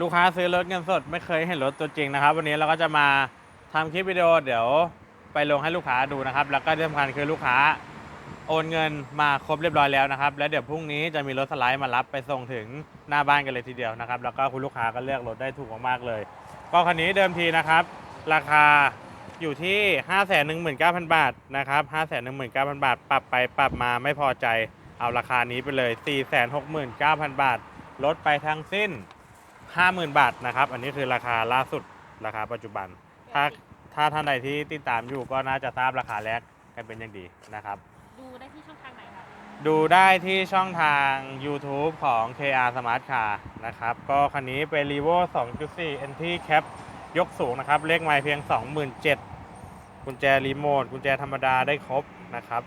ลูกค้าซื้อรถเงินสดไม่เคยเห็นรถตัวจริงนะครับ วันนี้เราก็จะมาทำคลิปวิดีโอเดี๋ยวไปลงให้ลูกค้าดูนะครับ แล้วก็ที่สำคัญคือลูกค้าโอนเงินมาครบเรียบร้อยแล้วนะครับ แล้วเดี๋ยวพรุ่งนี้จะมีรถสไลด์มารับไปส่งถึงหน้าบ้านกันเลยทีเดียวนะครับ แล้วก็คุณลูกค้าก็เลือกรถได้ถูกมากๆเลย ก็คันนี้เดิมทีนะครับ ราคาอยู่ที่ 5 1 9 0 0 0 บาทนะครับ 5 1 9 0 0 0 บาท ปรับไปปรับมาไม่พอใจ เอาราคานี้ไปเลย 4 6 9 0 0 0 บาท ลดไปทั้งสิ้น 50,000 บาทนะครับ อันนี้คือราคาล่าสุดราคาปัจจุบัน ถ้าถ้าท่านใดที่ติดตามอยู่ก็น่าจะทราบราคาแรกกันเป็นอย่างดีนะครับ ดูได้ที่ช่องทางไหนครับดูได้ที่ช่องทาง YouTube ของ KR Smart Car นะครับ ก็คันนี้เป็น r e v o 2.4 NT Cap ยกสูงนะครับ เลขไมล์เพียง 27,000กุญแจรีโมท กุญแจธรรมดาได้ครบนะครับ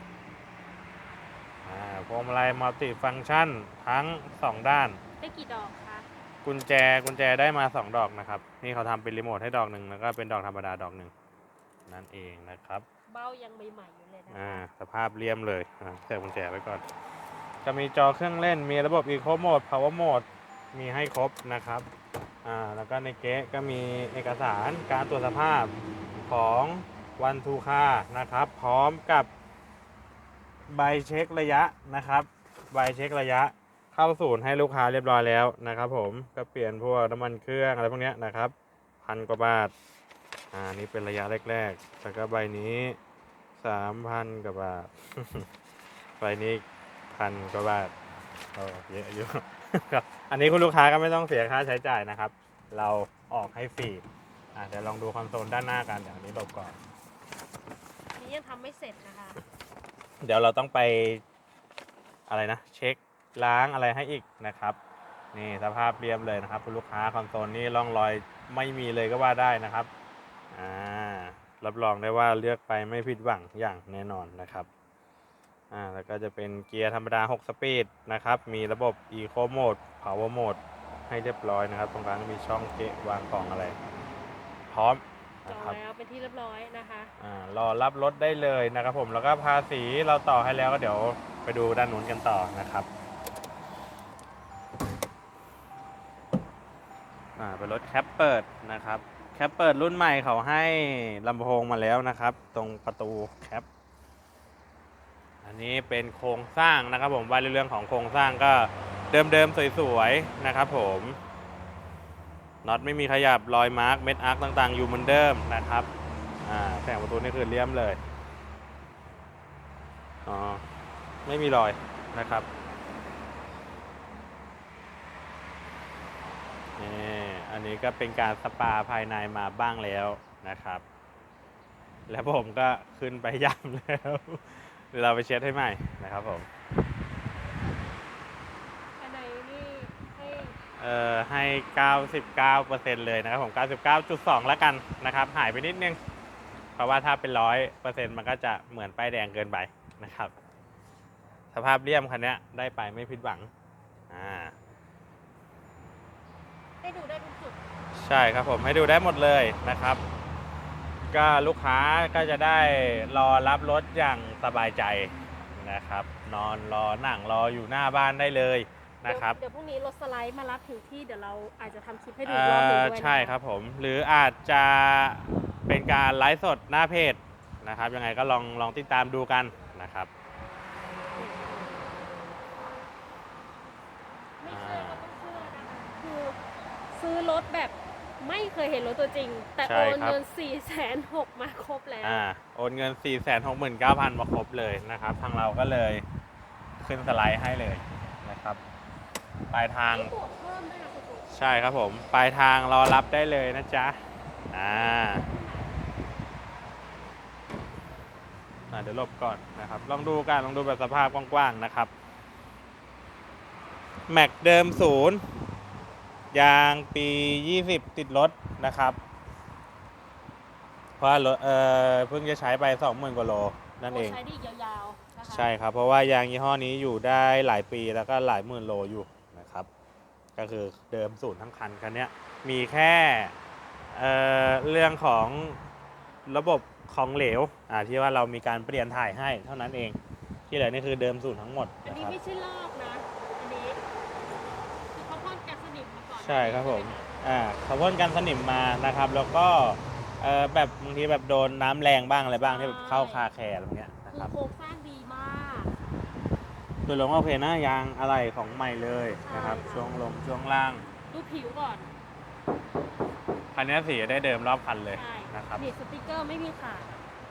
อ่าพวงมาลัยมัลติฟัง c t ชันทั้ง 2 ด้าน ได้กี่ดอกคะ กุญแจกุญแจได้มา2ดอกนะครับ นี่เขาทำเป็นรีโมทให้ดอกหนึ่งแล้วก็เป็นดอกธรรมดาดอกหนึ่งนั่นเองนะครับ เบ้ายังใหม่ๆอยู่เลยนะอ่าคะสภาพเลี่ยมเลยอ่าใส่กุญแจไว้ก่อน จะมีจอเครื่องเล่น มีระบบ Eco Mode Power Mode มีให้ครบนะครับ อ่า แล้วก็ในเก๊ะก็มีเอกสารการตรวจสภาพของวันทูคานะครับ พร้อมกับใบเช็คระยะนะครับ ใบเช็คระยะ เข้าศูนย์ให้ลูกค้าเรียบร้อยแล้วนะครับผมก็เปลี่ยนพวกน้ำมันเครื่องอะไรพวกเนี้ยนะครับพันกว่าบาทอ่านี่เป็นระยะแรกๆแล้วก็ใบนี้สามพันกว่าบาทใบนี้พันกว่าบาทโอ้เยอะอยู่ครับอันนี้คุณลูกค้าก็ไม่ต้องเสียค่าใช้จ่ายนะครับ เราออกให้ฟรีอ่าเดี๋ยวลองดูคอนโซลด้านหน้ากันเดี๋ยวอันนี้หลบก่อนอันนี้ยังทำไม่เสร็จนะคะ เดี๋ยวเราต้องไปอะไรนะ เช็ค ล้างอะไรให้อีกนะครับ นี่สภาพเรียบเลยนะครับคุณลูกค้าคอนโซลนี่ร่องรอยไม่มีเลยก็ว่าได้นะครับอ่ารับรองได้ว่าเลือกไปไม่ผิดหวังอย่างแน่นอนนะครับอ่าแล้วก็จะเป็นเกียร์ธรรมดา 6 สปีดนะครับ มีระบบ Eco Mode Power Mode ให้เรียบร้อยนะครับ ตรงกลางก็มีช่องเกะวางกล่องอะไร พร้อมจนะองครับแล้วเป็นที่เรียบร้อยนะคะอ่ารอรับรถได้เลยนะครับผมแล้วก็ภาษีเราต่อให้แล้วก็เดี๋ยวไปดูด้านนู้นกันต่อนะครับ เป็นรถแคปเปิดนะครับแคปเปิดรุ่นใหม่เขาให้ลำโพงมาแล้วนะครับ ตรงประตูแคปอันนี้เป็นโครงสร้างนะครับผมว่าเรื่องของโครงสร้างก็เดิมๆสวยๆนะครับผมน็อตไม่มีขยับรอยมาร์กเม็ดอาร์คต่างๆ อยู่เหมือนเดิมนะครับอ่าแผงประตูนี่คือเลี่ยมเลยอ๋อไม่มีรอยนะครับนี่ อันนี้ก็เป็นการสปาภายในมาบ้างแล้วนะครับ แล้วผมก็ขึ้นไปย่ำแล้วเดี๋ยวเราไปเช็ดให้ใหม่นะครับผมภายในนี่ให้เอ่อให้ 99%เลยนะครับผม 99.2 แล้วกันนะครับ หายไปนิดนึง เพราะว่าถ้าเป็นร้อยเปอร์เซ็นต์มันก็จะเหมือนป้ายแดงเกินไปนะครับ สภาพเลี่ยมคันเนี้ยได้ไปไม่ผิดหวังอ่า ให้ดูได้ทุกจุดใช่ครับผมให้ดูได้หมดเลยนะครับ ก็ลูกค้าก็จะได้รอรับรถอย่างสบายใจนะครับ นอนรอนั่งรออยู่หน้าบ้านได้เลยนะครับเดี๋ยวเดี๋ยวพรุ่งนี้รถสไลด์มารับถึงที่เดี๋ยวเราอาจจะทำคลิปให้ดูเอ่อีกรอบหนึ่งอด้วยนะะใช่ครับผม หรืออาจจะเป็นการไลฟ์สดหน้าเพจนะครับ ยังไงก็ลองลองติดตามดูกันนะครับ ไม่เชื่อก็ต้องเชื่อนะคะคือซื้ อรถแบบไม่เคยเห็นรถตัวจริง แต่ใช่โอนครับ เงิน4ี่แสนหกมาครบแล้ว อ่าโอนเงิน 4 6 9 0 0 0มาครบเลยนะครับ ทางเราก็เลยขึ้นสไลด์ให้เลยนะครับ ปลายทางมีบวกเพิ่มด้วยนะคุณตุ๊กใช่ครับผม ปลายทางรอรับได้เลยนะจ๊ะอ่าอ่าเดี๋ยวหลบก่อนนะครับ ลองดูกันลองดูแบบสภาพกว้างๆนะครับ แม็กเดิมศูนย์ ยางปี 20 ติดรถนะครับ เพราะว่ารถเอ่อเพิ่งจะใช้ไป 20,000กว่าโลนั่นเองโใช้ได้อีกยาวๆนะคะใช่ครับ เพราะว่ายางยี่ห้อนี้อยู่ได้หลายปีแล้วก็หลายหมื่นโลอยู่นะครับ ก็คือเดิมศูนย์ทั้งคันคันเนี้ยมีแค่เอ่อเรื่องของระบบของเหลวอ่าที่ว่าเรามีการเปลี่ยนถ่ายให้เท่านั้นเอง ที่เหลือนี่คือเดิมศูนย์ทั้งหมดอันนะนี้ครับ ไม่ใช่ลอกนะ อันนี้คือเขาพ่นแก๊สสนิมมาก่อน ใช่ครับผมใอ่าเขาพ่นกันสนิมมานะครับ แล้วก็เอ่อแบบบางทีแบบโดนน้ำแรงบ้างอะไรบ้างที่แบบเข้าคาแคร์อะไรเงี้ยนะคืคอรับ โครงสร้างดีมาก โดยรวมก็โอเคนะยางอะไรของใหม่เลยนะครับ ใช่ค่ะ ช่วงลมช่วงล่างดูผิวก่อนคันนี้สีได้เดิมรอบคันเลยใช่นะครับนี่สติกเกอร์ไม่มีขาด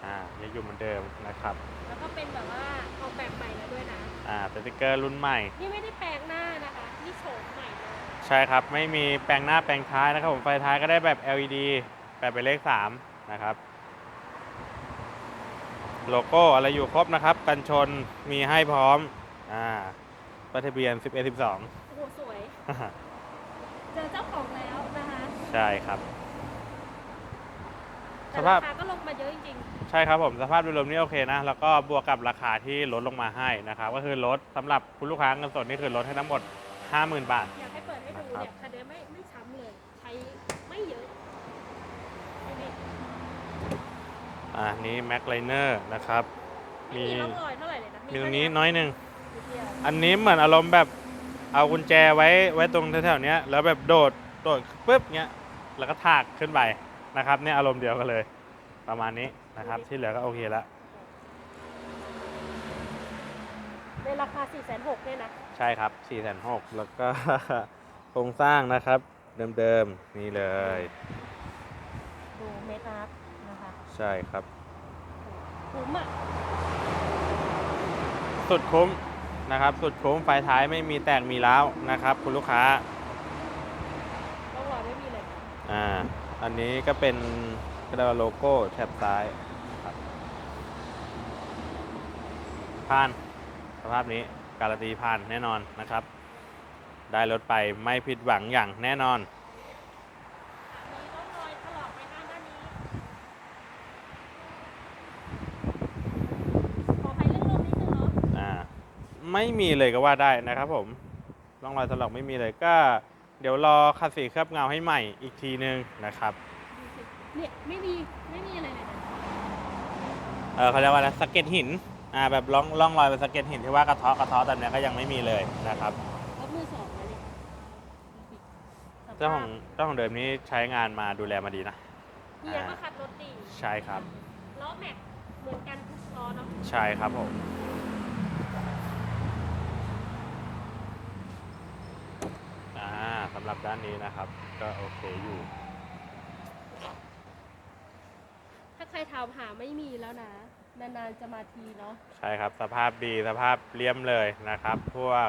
อ่ายังอยู่เหมือนเดิมนะครับแล้วก็เป็นแบบว่าออกแบบใหม่แล้วด้วยนะ อ่าสติกเกอร์รุ่นใหม่ นี่ไม่ได้แปลงหน้านะคะ นี่โฉมใหม่เลย ใช่ครับ ไม่มีแปลงหน้าแปลงท้ายนะครับผมไฟท้ายก็ได้แบบ LED แบบเป็นเลข 3 นะครับ โลโก้อะไรอยู่ครบนะครับ กันชนมีให้พร้อม อ่าป้ายทะเบียน 11 12 โอ้โหสวย เจอเจ้าของแล้วนะคะใช่ครับ แต่สภาราพ คาก็ลงมาเยอะจริงใช่ครับผมสภาพโดยรวมนี่โอเคนะ แล้วก็บวกกับราคาที่ลดลงมาให้นะครับ ก็คือลดสำหรับคุณลูกค้าเงินสดนี่คือลดให้ทั้งหมด 50,000 บาท ๆ อยากให้ เปิดให้ดูครับเนี่ยคันนี้ไม่ไม่ช้ำเลย ใช้ไม่เยอะนี่อ่านี้แม็กไลเนอร์นะครับไม่มีร่องรอยเท่าไหร่เลยนะมีตรงนี้น้อยหนึ่งนิดเดียวอันนี้เหมือนอารมณ์แบบเอากุญแจไว้ไว้ตรงแถวๆเนี้ยแล้วแบบโดดโดดปุ๊บเงี้ยแล้วก็ถากขึ้นไปนะครับเนี่ยอารมณ์เดียวกันเลย ประมาณนี้นะครับที่เหลือก็โอเคแล้วในราคา4 6 0 0เนี่ยนะ ใช่ครับ4 6 0 0 0แล้วก็โครงสร้างนะครับ เดิมๆ นี่เลย ดูเมคอัพนะคะใช่ครับ คุ้มอะสุดคุ้มนะครับ สุดคุ้มไฟท้ายไม่มีแตกมีร้าวนะครับ คุณลูกค้าร่องรอยไม่มีเลยอ่าอันนี้ก็เป็นกระดาษโลโก้แถบซ้ายนะครับผ่านสภาพนี้การันตีผ่านแน่นอนนะครับ ได้รถไปไม่ผิดหวังอย่างแน่นอนมีร่องรอยถลอกไปข้างด้านนี้ขออภัยเรื่องลมนิดนึงเนาะอ่าไม่มีเลยก็ว่าได้นะครับผมร่องรอยถลอกไม่มีเลยก็ เดี๋ยวรอขัดสีเคลือบเงาให้ใหม่อีกทีนึงนะครับดูสิเนี่ยไม่มีไม่มีอะไรเลยนะเออเขาเรียกว่าอะไรสะเก็ดหินอ่าแบบร่องร่องรอยเป็นสะเก็ดหินที่ว่ากระเทาะกระเทาะแบบเนี้ยก็ยังไม่มีเลยนะครับ รถมือสองนะเนี่ยดูสิ เจ้าของเจ้าของเดิมนี้ใช้งานมาดูแลมาดีนะเฮียก็ขับรถดีใช่ครับล้อแม็กเหมือนกันทุกล้อเนาะใช่ครับผมอ่าสำหรับด้านนี้นะครับ ก็โอเคอยู่ ถ้าใครถามหาไม่มีแล้วนะนานๆจะมาทีเนาะใช่ครับ สภาพดีสภาพเลี่ยมเลยนะครับ พวก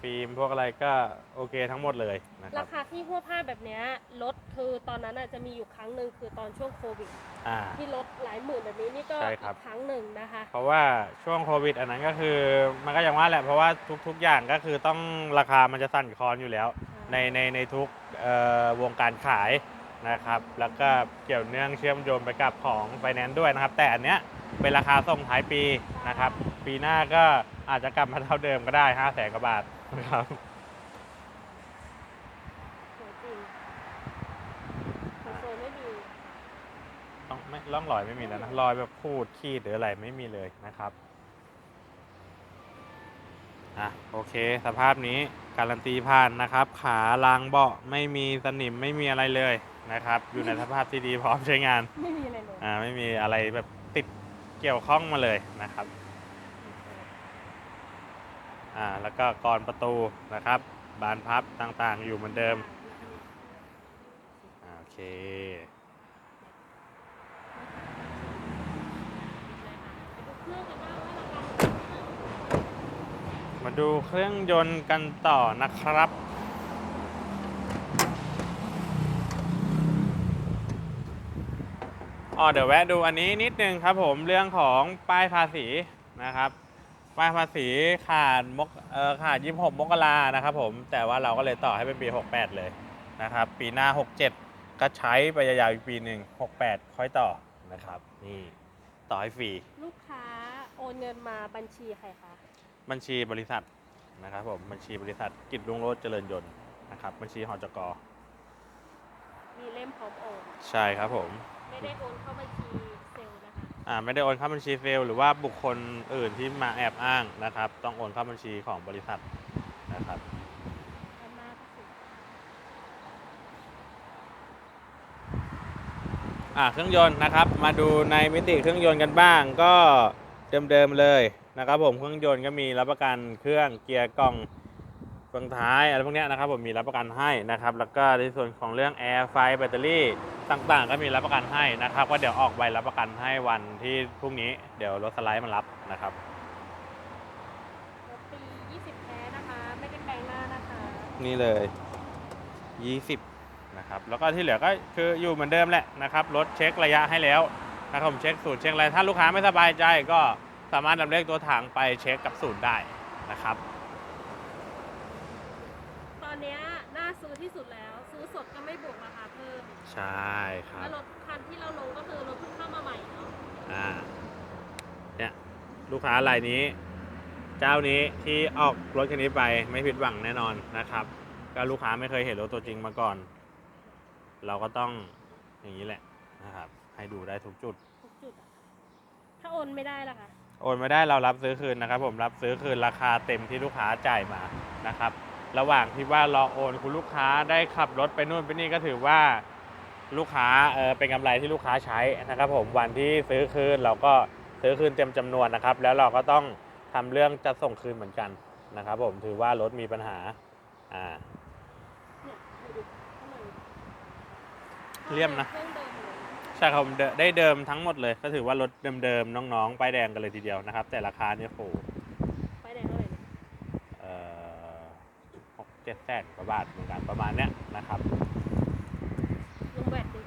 ฟิล์มพวกอะไรก็โอเคทั้งหมดเลยนะครารับคาที่หัวผ้าแบบเนี้ยรถคือตอนนั้นน่ะจะมีอยู่ครั้งหนึ่งคือตอนช่วงโควิด อ่า ที่รถหลายหมื่นแบบนี้นี่ก็ใช่อีครับ กครั้งหนึ่งนะคะ เพราะว่าช่วงโควิด อันนั้นก็คือมันก็อย่างว่าแหละเพราะว่าทุก ๆ อย่างก็คือต้องราคามันจะสั่นคลอนอยู่แล้ว ในในในทุกเอ่อวงการขายนะครับ แล้วก็เกี่ยวเนื่องเชื่อมโยงไปกับของไฟแนนซ์ด้วยนะครับ แต่อันเนี้ยเป็นราคาส่งท้ายปีนะครับ ปีหน้าก็อาจจะกลับมาเท่าเดิมก็ได้5 0 0แสนกว่าบาทนะ ครับ สวยจริงสวยๆไม่มีต้องไม่ร่องรอยไม่มีแล้วนะรอยแบบคูดขีดหรืออะไรไม่มีเลยนะครับอะโอเค สภาพนี้การันตีผ่านนะครับ ขาลางเบาะไม่มีสนิมไม่มีอะไรเลยนะครับ อยู่ในสภาพที่ดีพร้อมใช้งานไม่มีอะไรเลย อ่าไม่มีอะไรแบบติดเกี่ยวข้องมาเลยนะครับ อ่าแล้วก็กรอนประตูนะครับ บานพับต่างๆ อยู่เหมือนเดิมโอเคมาดูเครื่องยนต์กันต่อนะครับอ๋อเดี๋ยวแวะดูอันนี้นิดนึงครับผมเรื่องของป้ายภาษีนะครับ ป้ายภาษีขาดมกเอ่อขาด26มกรานะครับผมแต่ว่าเราก็เลยต่อให้เป็นปี 68 เลยนะครับปีหน้า 67 ก็ใช้ไปยาวๆอีกปีหนึ่ง68 ค่อยต่อนะครับนี่ต่อให้ฟรีลูกค้าโอนเงินมาบัญชีใครคะ บัญชีบริษัทนะครับผมบัญชีบริษัทกิจลุงโรจเจริญยนต์นะครับบัญชีหอจกมีเล่มพร้อมโอน ใช่ครับผม ไม่ได้โอนเข้าบัญชี ไม่ได้โอนเข้าบัญชีเฟลหรือว่าบุคคลอื่นที่มาแอบอ้างนะครับ ต้องโอนเข้าบัญชีของบริษัทนะครับเครื่องยนต์นะครับ มาดูในมิติเครื่องยนต์กันบ้าง ก็เดิมๆเลยนะครับ ผมเครื่องยนต์ก็มีรับประกันเครื่องเกียร์กล่อง เฟืองท้ายอะไรพวกเนี้ยนะครับผมมีรับประกันให้นะครับ แล้วก็ในส่วนของเรื่องแอร์ไฟแบตเตอรี่ต่างๆ ก็มีรับประกันให้นะครับ ก็เดี๋ยวออกใบรับประกันให้วันที่พรุ่งนี้เดี๋ยวรถสไลด์มารับนะครับรถปี20แท้นะคะ ไม่ได้แปลงหน้านะคะนี่เลย 20 นะครับ แล้วก็ที่เหลือก็คืออยู่เหมือนเดิมแหละนะครับ รถเช็คระยะให้แล้วนะครับผมเช็คศูนย์เช็คอะไร ถ้าลูกค้าไม่สบายใจก็สามารถนำเลขตัวถังไปเช็คกับศูนย์ได้นะครับ ตอนเนี้ยน่าซื้อที่สุดแล้ว ซื้อ สดก็ไม่บวกราคาเพิ่มใช่ครัแล้บวรถคันที่เราลงก็คือรถเพิ่งเข้ามาใหม่เนาะอ่าเนี่ยลูกค้ารายนี้ เจ้านี้ที่ออกรถคันนี้ไปไม่ผิดหวังแน่นอนนะครับ ก็ลูกค้าไม่เคยเห็นรถตัวจริงมาก่อน เราก็ต้องอย่างนี้แหละนะครับ ให้ดูได้ทุกจุด ทุกจุดอะถ้าโอนไม่ได้ล่ะคะโอนไม่ได้เรารับซื้อคืนนะครับ ผมรับซื้อคืนราคาเต็มที่ลูกค้าจ่ายมานะครับ ระหว่างที่ว่ารอโอน คุณลูกค้าได้ขับรถไปนู่นไปนี่ก็ถือว่าลูกค้าเออเป็นกำไรที่ลูกค้าใช้นะครับ ผมวันที่ซื้อคืนเราก็ซื้อคืนเต็มจำนวนนะครับ แล้วเราก็ต้องทำเรื่องจะส่งคืนเหมือนกันนะครับ ผมถือว่ารถมีปัญหาอ่าเนี่ยดูดิข้างในเลี่ยมนะใช่ครับผมได้เดิมทั้งหมดเลย ก็ถือว่ารถเดิมๆน้องๆป้ายแดงกันเลยทีเดียวนะครับ แต่ราคาเนี่ยโห ไปแดงเท่าไหร่เนี่ย เอ่อหก เจ็ดแสนกว่าบาทเหมือนกันประมาณเนี้ยนะครับลงแบตดิ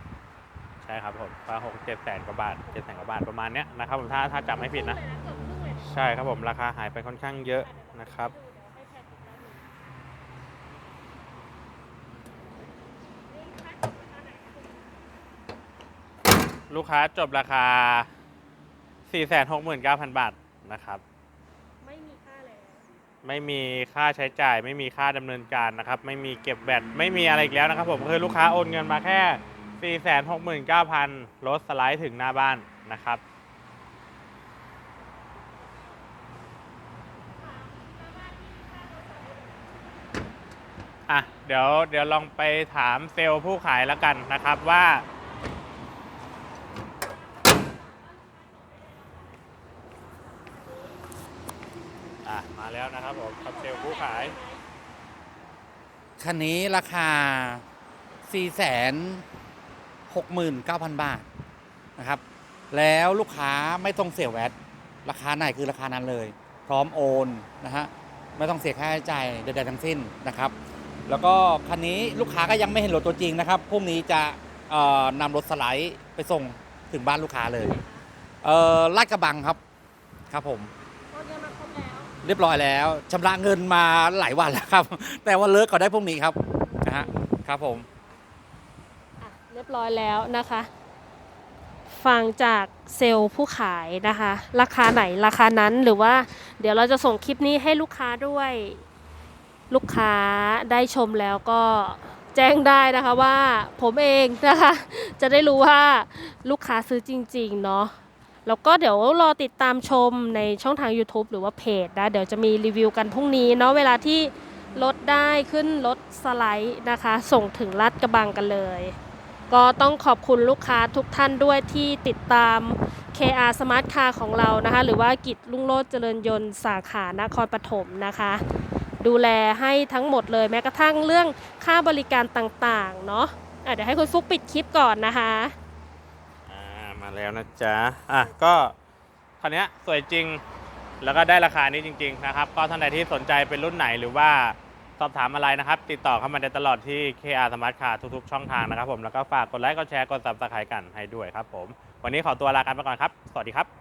ใช่ครับผมประมาณหกเจ็ดแสนกว่าบาทเจ็ดแสนกว่าบาทประมาณเนี้ยนะครับผมถ้าถ้าจำไม่ผิดนะ เกือบครึ่งเลยนะใช่ครับผมราคาหายไปค่อนข้างเยอะนะครับเดี๋ยวให้แพทย์ติดตามดูนี่ค่าจบราคาไหนคะคุณลูกค้าจบราคา 469,000 บาทนะครับไม่มีค่าเลย ไม่มีค่าใช้จ่าย ไม่มีค่าดำเนินการนะครับ ไม่มีเก็บแบตไม่มีอะไรอีกแล้วนะครับ ผมคือลูกค้าโอนเงินมาแค่ 469,000รถสไลด์ถึงหน้าบ้านนะครับอะเดี๋ยวเดี๋ยวลองไปถามเซลล์ผู้ขายแล้วกันนะครับว่า อะมาแล้วนะครับผมกับเซลล์ผู้ขาย คันนี้ราคา 4 6 9 0 0 0 บาทนะครับ แล้วลูกค้าไม่ต้องเสียแวตราคาไหนคือราคานั้นเลย พร้อมโอนนะฮะไม่ต้องเสียค่าใช้จ่ายใดๆทั้งสิ้นนะครับ แล้วก็คันนี้ลูกค้าก็ยังไม่เห็นรถตัวจริงนะครับพรุ่งนี้จะนำรถสไลด์ไปส่งถึงบ้านลูกค้าเลยเลาดกระบังครับครับผม เรียบร้อยแล้วชำระเงินมาหลายวันแล้วครับ แต่ว่าเลิกก็ได้พรุ่งนี้ครับนะฮะครับผมอะเรียบร้อยแล้วนะคะ ฟังจากเซลล์ผู้ขายนะคะ ราคาไหนราคานั้นหรือว่า เดี๋ยวเราจะส่งคลิปนี้ให้ลูกค้าด้วย ลูกค้าได้ชมแล้วก็แจ้งได้นะคะว่าผมเองนะคะ จะได้รู้ว่าลูกค้าซื้อจริง ๆ เนาะ แล้วก็เดี๋ยวรอติดตามชมในช่องทาง YouTube หรือว่าเพจนะ เดี๋ยวจะมีรีวิวกันพรุ่งนี้เนาะเวลาที่รถได้ขึ้นรถสไลด์นะคะ ส่งถึงลาดกระบังกันเลย ก็ต้องขอบคุณลูกค้าทุกท่านด้วยที่ติดตาม KR Smart Car ของเรานะคะ หรือว่ากิจลุ่งโลดเจริญยนต์สาขานครปฐมนะคะ ดูแลให้ทั้งหมดเลยแม้กระทั่งเรื่องค่าบริการต่างๆ เนาะะเดี๋ยวให้คุณฟุกปิดคลิปก่อนนะคะ แล้วนะจ๊ะ อะก็คันนี้สวยจริง แล้วก็ได้ราคานี้จริง ๆ นะครับ ก็ท่านใดที่สนใจเป็นรุ่นไหนหรือว่าสอบถามอะไรนะครับ ติดต่อเข้ามาได้ตลอดที่ KR Smart Car ทุกๆ ช่องทางนะครับผม แล้วก็ฝากกดไลค์ กดแชร์ กดซับสไครต์กันให้ด้วยครับผม วันนี้ขอตัวลากันไปก่อนครับ สวัสดีครับ